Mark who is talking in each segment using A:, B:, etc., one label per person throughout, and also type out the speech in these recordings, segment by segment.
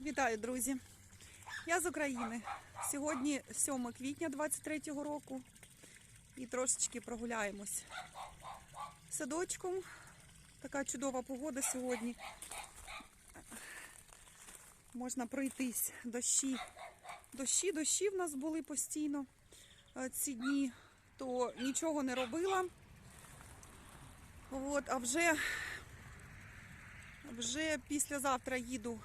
A: Вітаю, друзі! Я з України. Сьогодні 7 квітня 23-го року і трошечки прогуляємось садочком. Така чудова погода сьогодні. Можна пройтись. Дощі. Дощі, дощі в нас були постійно е, ці дні, то нічого не робила. От, а вже, вже післязавтра їду О,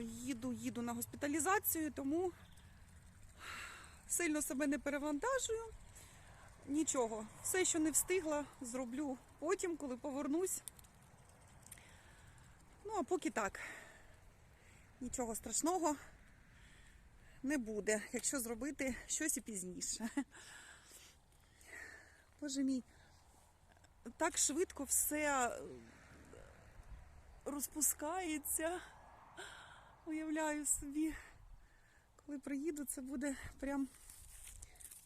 A: їду, їду на госпіталізацію, тому сильно себе не перевантажую. Нічого, все, що не встигла, зроблю потім, коли повернусь. Ну, а поки так. Нічого страшного не буде, якщо зробити щось і пізніше. Боже мій, так швидко все розпускається. Уявляю собі, коли приїду, це буде прям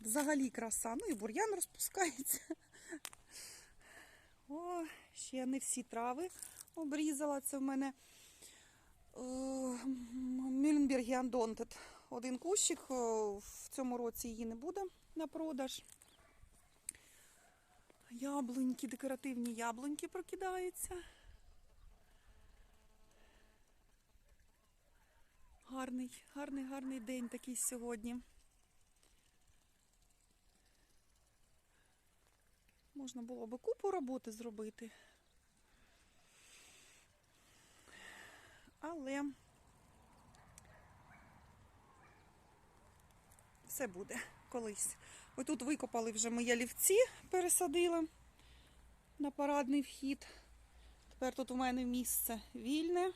A: взагалі краса. Ну і бур'ян розпускається. О, ще не всі трави обрізала. Це в мене Мюльнберг Андонтет. Один кущик. В цьому році її не буде на продаж. Яблуньки, декоративні яблуньки прокидаються. Гарний, гарний, гарний день такий сьогодні. Можна було би купу роботи зробити. Але все буде колись. Ось тут викопали вже ми ялівці, пересадили на парадний вхід. Тепер тут у мене місце вільне.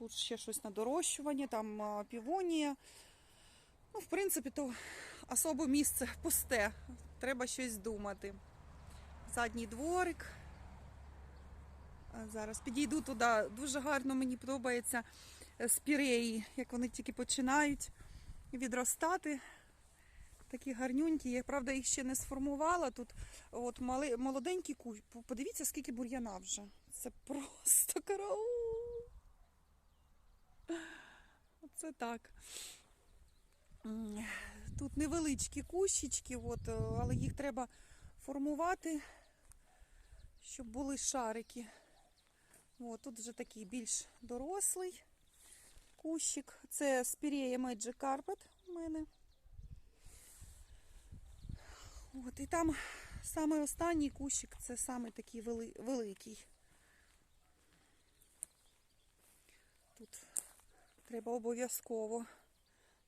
A: Тут ще щось на дорощування, там півонія. Ну, в принципі, то особо місце пусте. Треба щось думати. Задній дворик. Зараз підійду туди. Дуже гарно мені подобається е, спіреї, як вони тільки починають відростати. Такі гарнюнькі. Я, правда, їх ще не сформувала. Тут от молоденький кущ. Подивіться, скільки бур'яна вже. Це просто караул. Оце так. Тут невеличкі кущички, от, е, але їх треба формувати, щоб були шарики. От, тут вже такий більш дорослий кущик. Це Spirea Magic Carpet у мене. От, і там саме останній кущик, це саме такий вели- великий. Тут Треба обов'язково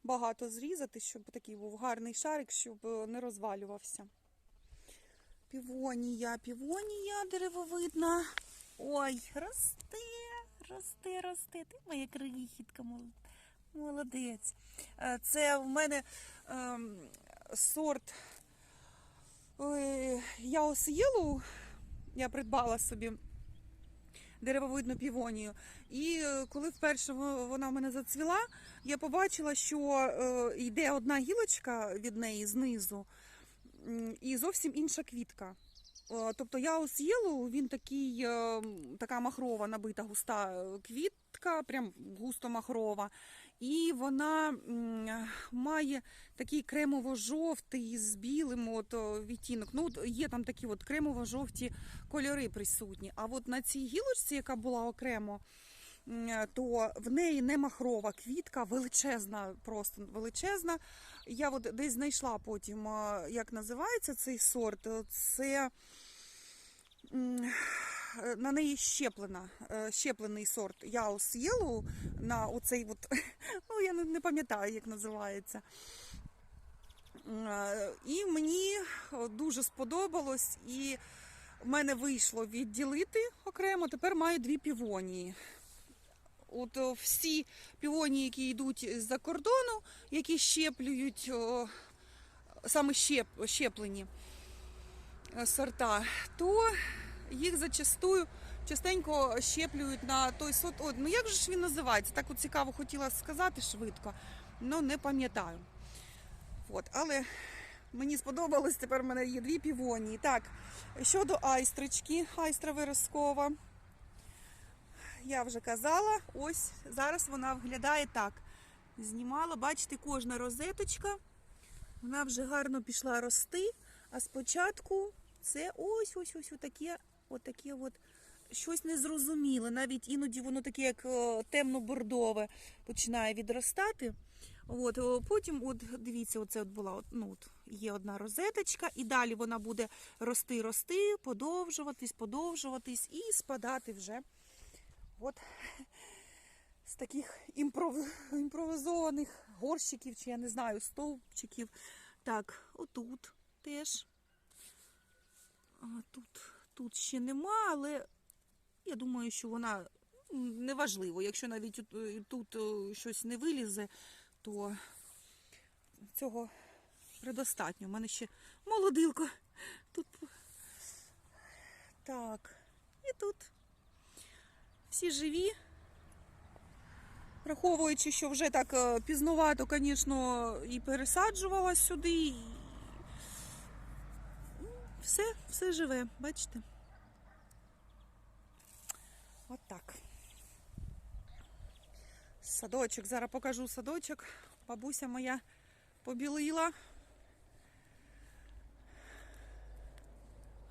A: багато зрізати, щоб такий був гарний шарик, щоб е, не розвалювався. Півонія, півонія деревовидна. Ой, росте, росте, росте. Ти моя крихітка, молодець. Е, Це в мене ем, сорт е, Яос Єлоу. Я придбала собі деревовидну півонію. І е, коли вперше вона в мене зацвіла, я побачила, що е, йде одна гілочка від неї знизу, і зовсім інша квітка. Е, Тобто я Єлоу, він такий, така махрова, набита густа квітка, прям густо махрова. І вона має такий кремово-жовтий з білим от, відтінок. Ну, є там такі от кремово-жовті кольори присутні. А от на цій гілочці, яка була окремо, то в неї не махрова квітка, величезна, просто величезна. Я от десь знайшла потім, як називається цей сорт. Це на неї щеплена, е, щеплений сорт Яус Yellow на оцей от, ну я не, пам'ятаю, як називається. Е, І мені дуже сподобалось, і в мене вийшло відділити окремо. Тепер маю дві півонії. От всі півонії, які йдуть з-за кордону, які щеплюють саме щеп, щеплені е, сорта, то їх зачастую частенько щеплюють на той сорт. От, ну як же ж він називається? Так от цікаво хотіла сказати швидко, але не пам'ятаю. От, але мені сподобалось, тепер в мене є дві півонії. Так, щодо айстрички, айстра виразкова. я вже казала, ось зараз вона виглядає так. Знімала, бачите, кожна розеточка. Вона вже гарно пішла рости. А спочатку це ось ось ось отаке, от щось незрозуміле. Навіть іноді воно таке, як е, темно-бордове, починає відростати. От, потім, от дивіться, оце от була ну, от, є одна розеточка, і далі вона буде рости, рости, подовжуватись, подовжуватись і спадати вже. От з таких імпров... імпровізованих горщиків, чи я не знаю, стовпчиків. Так, отут теж. А, тут, тут ще нема, але я думаю, що вона неважливо. Якщо навіть тут, е, тут е, щось не вилізе, то цього предостатньо. У мене ще молодилко. Тут. Так, і тут всі живі. Враховуючи, що вже так е, пізнувато, звісно, і пересаджувала сюди. І... ну, Все, все живе, бачите? От так. Садочок. Зараз покажу садочок. Бабуся моя побілила.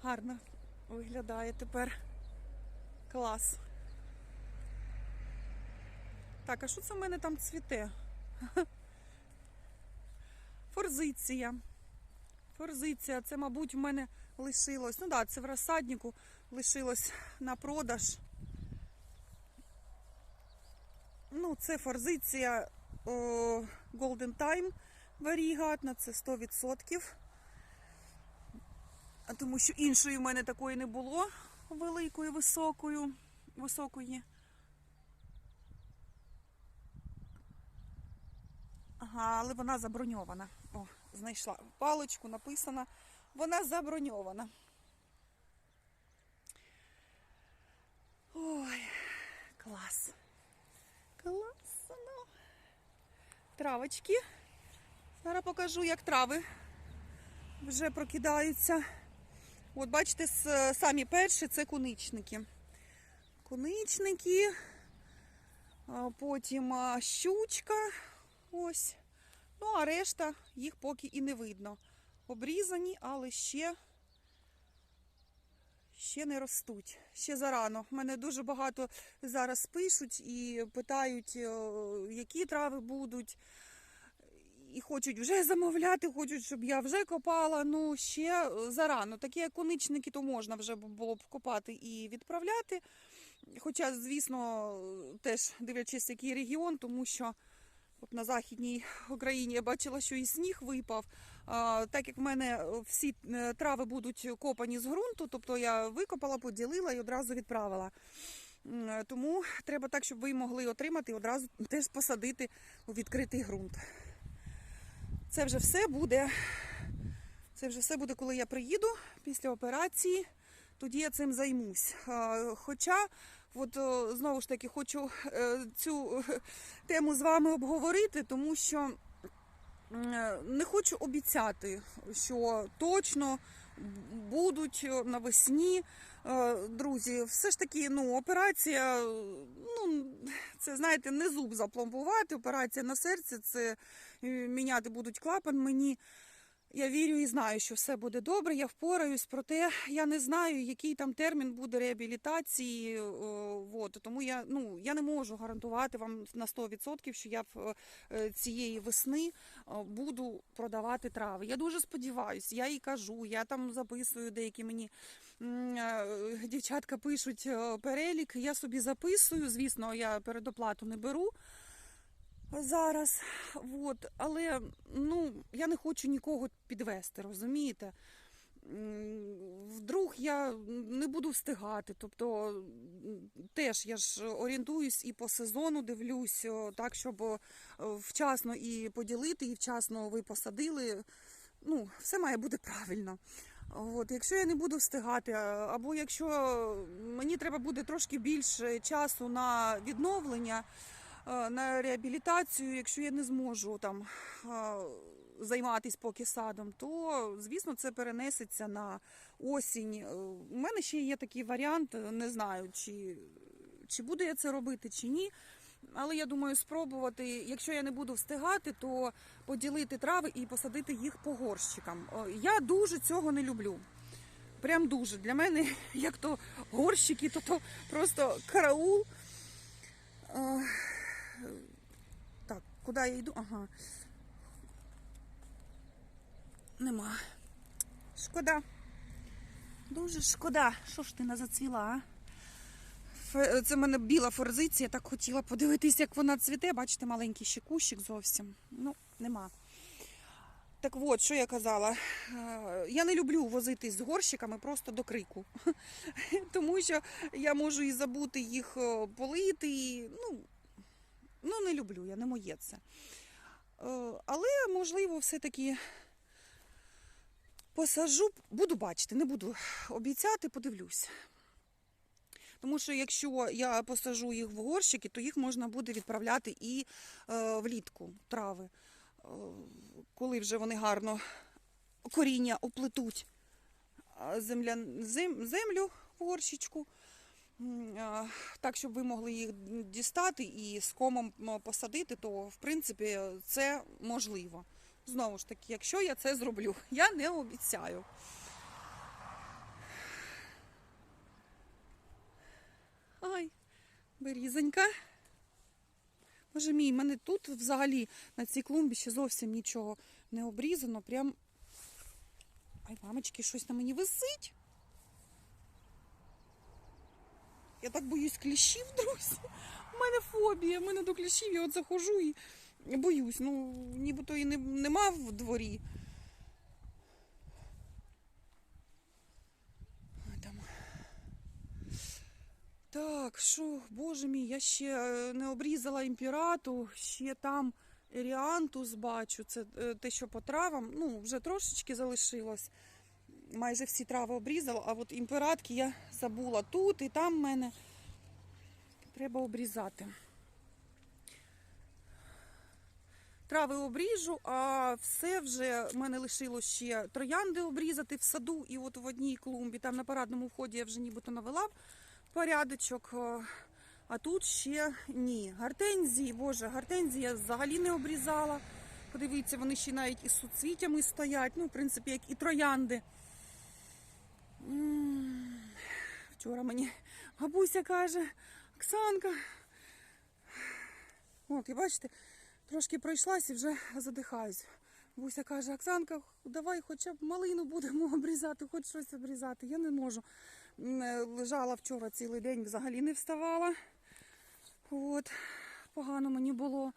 A: Гарно виглядає тепер. Клас. Так, а що це в мене там цвіте? Форзиція. Форзиція. Це, мабуть, в мене лишилось. Ну так, да, це в розсаднику лишилось на продаж. Ну, це форзиція о, Golden Time варігатна, це 100%. Тому що іншої в мене такої не було великої, високою, високої. Ага, але вона заброньована. О, знайшла паличку, написано. Вона заброньована. Ой, клас. Класно. Травочки. Зараз покажу, як трави вже прокидаються. От бачите, самі перші це куничники. Куничники, потім щучка. Ось. Ну, а решта їх поки і не видно. Обрізані, але ще, ще не ростуть. Ще зарано. Мене дуже багато зараз пишуть і питають, е, які трави будуть. І хочуть вже замовляти, хочуть, щоб я вже копала. Ну, ще е, зарано. Такі як коничники, то можна вже було б копати і відправляти. Хоча, звісно, теж дивлячись, який регіон, тому що от на Західній Україні я бачила, що і сніг випав. Так як в мене всі е, трави будуть копані з ґрунту, тобто я викопала, поділила і одразу відправила. Е, Тому треба так, щоб ви могли отримати і одразу теж посадити у відкритий ґрунт. Це вже все буде. Це вже все буде, коли я приїду після операції. Тоді я цим займусь. Хоча, от знову ж таки, хочу е, цю е, тему з вами обговорити, тому що е, не хочу обіцяти, що точно будуть е, навесні. Е, Друзі, все ж таки, ну, операція, е, ну, це знаєте, не зуб запломбувати. Операція на серці це е, міняти будуть клапан мені. Я вірю і знаю, що все буде добре, я впораюсь, проте я не знаю, який там термін буде реабілітації. е, от, тому я, ну, я не можу гарантувати вам на 100%, що я е, цієї весни е, буду продавати трави. Я дуже сподіваюся, я їй кажу, я там записую деякі мені дівчатка пишуть перелік. Я собі записую. Звісно, я передоплату не беру зараз. От, але ну, я не хочу нікого підвести, розумієте? Вдруг я не буду встигати. Тобто теж я ж орієнтуюсь і по сезону дивлюсь, так, щоб вчасно і поділити, і вчасно ви посадили. Ну, все має бути правильно. От, якщо я не буду встигати, або якщо мені треба буде трошки більше часу на відновлення, на реабілітацію, якщо я не зможу там е, займатися поки садом, то звісно це перенесеться на осінь. Е, У мене ще є такий варіант, е, не знаю, чи, чи буду я це робити, чи ні. Але я думаю, спробувати, якщо я не буду встигати, то поділити трави і посадити їх по горщикам. Я дуже цього не люблю. Прям дуже. Для мене, як то горщики, то то просто караул. Так, куди я йду? Ага. Нема. Шкода. Дуже шкода. Що ж ти не зацвіла, а? Це в мене біла форзиція, так хотіла подивитися, як вона цвіте. Бачите, маленький ще кущик зовсім. Ну, нема. Так от, що я казала. Е, Я не люблю возитись з горщиками просто до крику. Тому що я можу і забути їх е, полити. І, ну, ну, не люблю, я не моє це. Е, Але, можливо, все-таки посажу, буду бачити, не буду обіцяти, подивлюсь. Тому що якщо я посажу їх в горщики, то їх можна буде відправляти і е, влітку трави, е, коли вже вони гарно коріння оплетуть земля, зем, землю в горщичку, так, щоб ви могли їх дістати і з комом посадити, то в принципі це можливо. Знову ж таки, якщо я це зроблю, я не обіцяю. Ай, берізонька. Боже мій, мене тут взагалі на цій клумбі ще зовсім нічого не обрізано. Прям. Ай, мамочки, щось на мені висить. Я так боюсь кліщів, друзі. У мене фобія, в мене до кліщів, я от заходжу і боюсь. Ну, нібито і не, нема в дворі. Там. Так, що, боже мій, я ще е, не обрізала імпірату, ще там еріантус бачу. Це е, те, що по травам. Ну, вже трошечки залишилось. Майже всі трави обрізала, а от імператки я забула тут і там в мене треба обрізати. Трави обріжу, а все вже в мене лишило ще троянди обрізати в саду. І от в одній клумбі, там на парадному вході я вже нібито навела порядочок. е, А тут ще ні. Гортензії, боже, гортензії я взагалі не обрізала. Подивіться, вони ще навіть із суцвітями стоять. Ну, в принципі, як і троянди. Вчора мені бабуся каже, Оксанка. От, і бачите, трошки пройшлась і вже задихаюсь. Бабуся каже, Оксанка, давай хоча б малину будемо обрізати, хоч щось обрізати. Я не можу. Е, Лежала вчора цілий день, взагалі не вставала. От, погано мені було.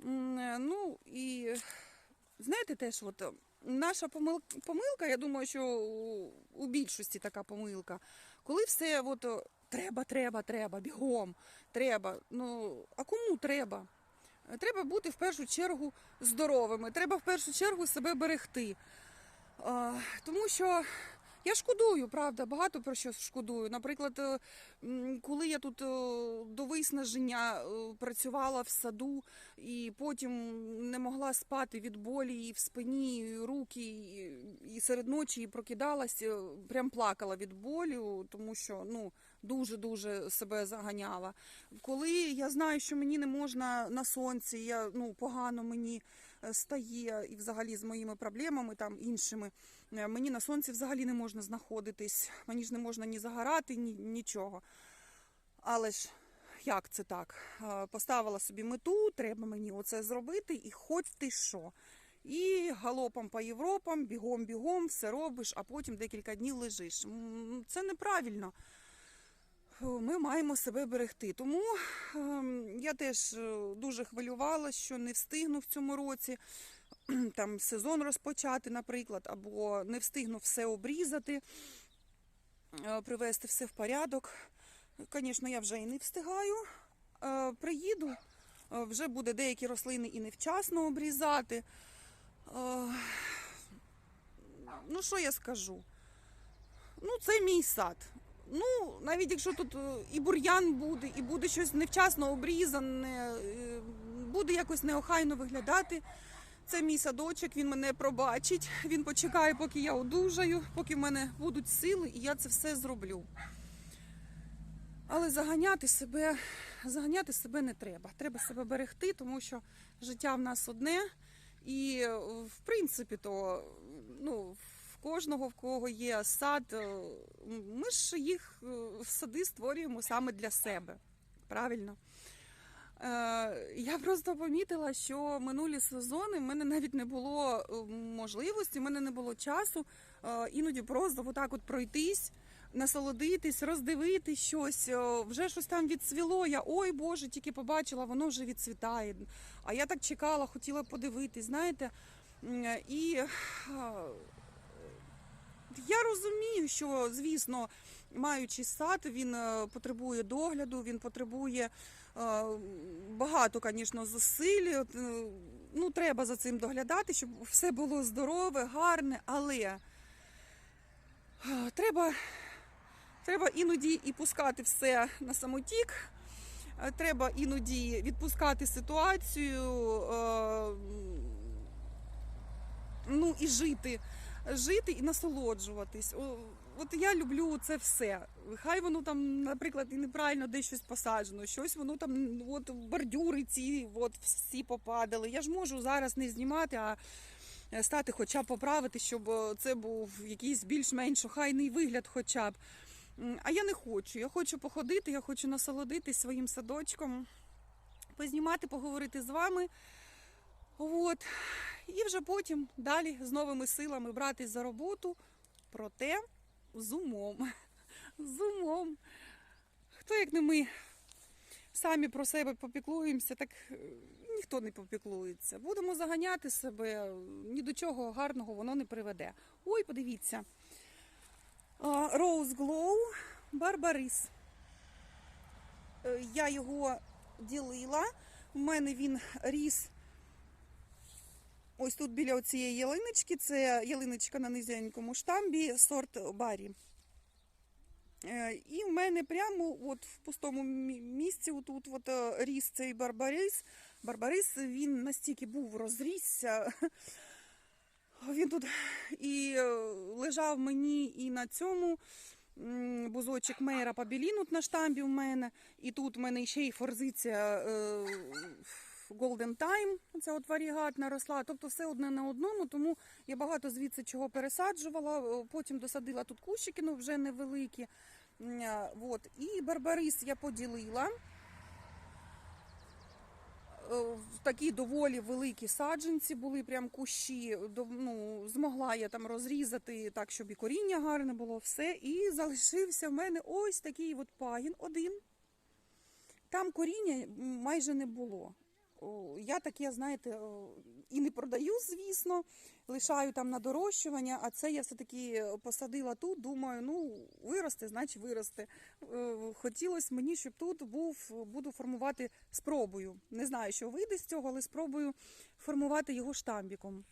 A: Е, Ну і знаєте теж, от наша помилка помилка, я думаю, що у- більшості така помилка. Коли все от, е, треба, треба, треба, бігом, треба. Ну, а кому треба? Треба бути в першу чергу здоровими. Треба в першу чергу себе берегти. Тому що я шкодую, правда, багато про що шкодую. Наприклад, е, коли я тут е, до виснаження е, працювала в саду і потім не могла спати від болі і в спині, і руки, і, серед ночі і прокидалась, прям плакала від болю, тому що ну, дуже-дуже себе заганяла. Коли я знаю, що мені не можна на сонці, я, ну, погано мені стає і взагалі з моїми проблемами там іншими. Е, Мені на сонці взагалі не можна знаходитись, мені ж не можна ні загорати, ні нічого. Але ж як це так? Е, Поставила собі мету, треба мені оце зробити, і хоч ти що. І галопом по Європам, бігом-бігом, все робиш, а потім декілька днів лежиш. Це неправильно. Ми маємо себе берегти. Тому ем, я теж е, дуже хвилювалася, що не встигну в цьому році там сезон розпочати, наприклад, або не встигну все обрізати, е, привести все в порядок. Звісно, я вже і не встигаю. Е, Приїду, вже буде деякі рослини і невчасно обрізати. Ну, що я скажу? Ну, це мій сад. Ну, навіть якщо тут е, і бур'ян буде, і буде щось невчасно обрізане, е, буде якось неохайно виглядати. Це мій садочок, він мене пробачить. Він почекає, поки я одужаю, поки в мене будуть сили, і я це все зроблю. Але заганяти себе, заганяти себе не треба. Треба себе берегти, тому що життя в нас одне. І е, в принципі, то ну, кожного в кого є сад, е, ми ж їх е, сади створюємо саме для себе. Правильно? Е, Я просто помітила, що минулі сезони в мене навіть не було можливості, в мене не було часу іноді просто отак от пройтись, насолодитись, роздивитись щось. Вже щось там відцвіло. Я ой Боже, тільки побачила, воно вже відцвітає. А я так чекала, хотіла подивитись, знаєте. І я розумію, що, звісно, маючи сад, він е, потребує догляду, він потребує е, багато, звісно, зусиль. Е, Ну, треба за цим доглядати, щоб все було здорове, гарне, але треба, треба іноді і пускати все на самотік. Треба іноді відпускати ситуацію, ну і жити. Жити і насолоджуватись. От я люблю це все. Хай воно там, наприклад, і неправильно десь щось посаджено, щось воно там, от бордюри ці от всі попадали. Я ж можу зараз не знімати, а стати хоча б поправити, щоб це був якийсь більш-менш охайний вигляд, хоча б. А я не хочу. Я хочу походити, я хочу насолодитись своїм садочком, познімати, поговорити з вами. От. І вже потім далі з новими силами братись за роботу, проте з умом. З умом. Хто як не ми самі про себе попіклуємося, так е, ніхто не попіклується. Будемо заганяти себе, ні до чого гарного воно не приведе. Ой, подивіться. Rose Glow Барбарис. Е, Я його ділила. У мене він ріс ось тут біля цієї ялиночки. Це ялиночка на низенькому штамбі, сорт Барі. Е, І в мене прямо от в пустому місці, отут от е, ріс цей барбарис. Барбарис він настільки був розрісся. Він тут і е, лежав мені і на цьому бузочок Мейра Пабілін от на штамбі в мене. І тут в мене ще й форзиція Golden Time, ця от варігатна росла. Тобто все одне на одному, тому я багато звідси чого пересаджувала. Е, Потім досадила тут кущики, ну вже невеликі. А, Вот. І барбарис я поділила. Е, Такі доволі великі саджанці були, прям кущі. Ну, змогла я там розрізати так, щоб і коріння гарне було, все. І залишився в мене ось такий от пагін один. Там коріння майже не було. Я таке, знаєте, і не продаю, звісно, лишаю там на дорощування, а це я все-таки посадила тут, думаю, ну, виросте, значить виросте. Е, Хотілося мені, щоб тут був, буду формувати спробую. Не знаю, що вийде з цього, але спробую формувати його штамбіком.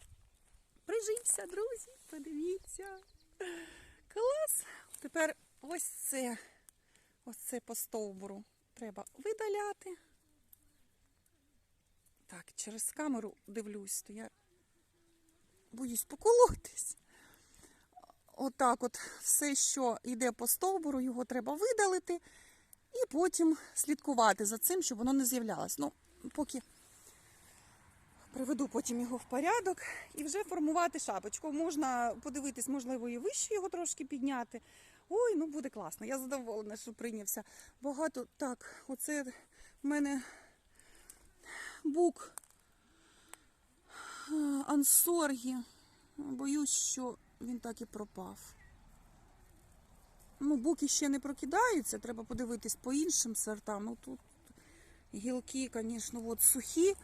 A: Прижився, друзі, подивіться. Клас! Тепер ось це, ось це по стовбуру треба видаляти. Так, через камеру дивлюсь, то я боюсь поколотись. Отак от все, що йде по стовбуру, його треба видалити і потім слідкувати за цим, щоб воно не з'являлось. Ну, поки приведу потім його в порядок і вже формувати шапочку. Можна подивитись, можливо, і вище його трошки підняти. Ой, ну буде класно. Я задоволена, що прийнявся. Багато так, оце в мене бук ансоргі. Боюсь, що він так і пропав. Ну, буки ще не прокидаються, треба подивитись по іншим сортам. Ну тут гілки, звісно, от сухі.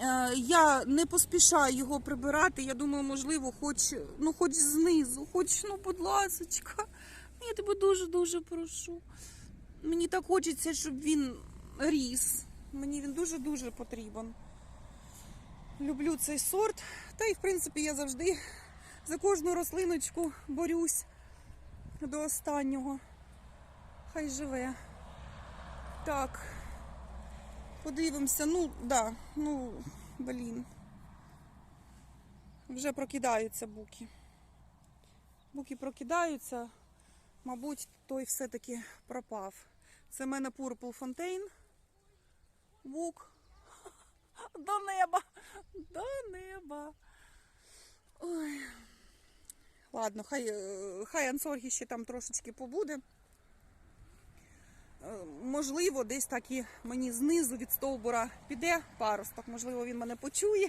A: Е, Я не поспішаю його прибирати. Я думаю, можливо, хоч, ну, хоч знизу, хоч, ну, будь ласочка. Я тебе дуже-дуже прошу. Мені так хочеться, щоб він ріс. Мені він дуже-дуже потрібен. Люблю цей сорт. Та й, в принципі, я завжди за кожну рослиночку борюсь до останнього. Хай живе. Так. Подивимося. Ну, да, ну, блін. Вже прокидаються буки. Буки прокидаються. Мабуть, той все-таки пропав. Це в мене Purple Fontaine. Вук. До неба. До неба. Ой. Ладно, хай, е, хай Ансоргі ще там трошечки побуде. Е, Можливо, десь так і мені знизу від стовбура піде паросток. Можливо, він мене почує.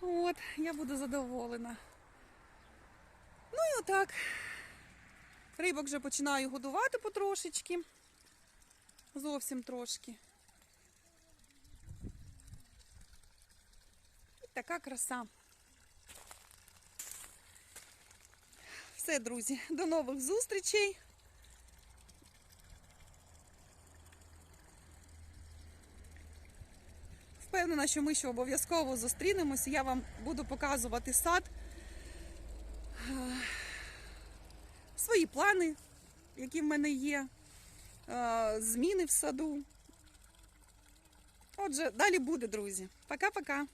A: От, я буду задоволена. Ну і отак. Рибок вже починаю годувати потрошечки. Зовсім трошки. Така краса. Все, друзі, до нових зустрічей. Впевнена, що ми ще обов'язково зустрінемося. Я вам буду показувати сад, Е, свої плани, які в мене є, е, зміни в саду. Отже, далі буде, друзі. Пока-пока.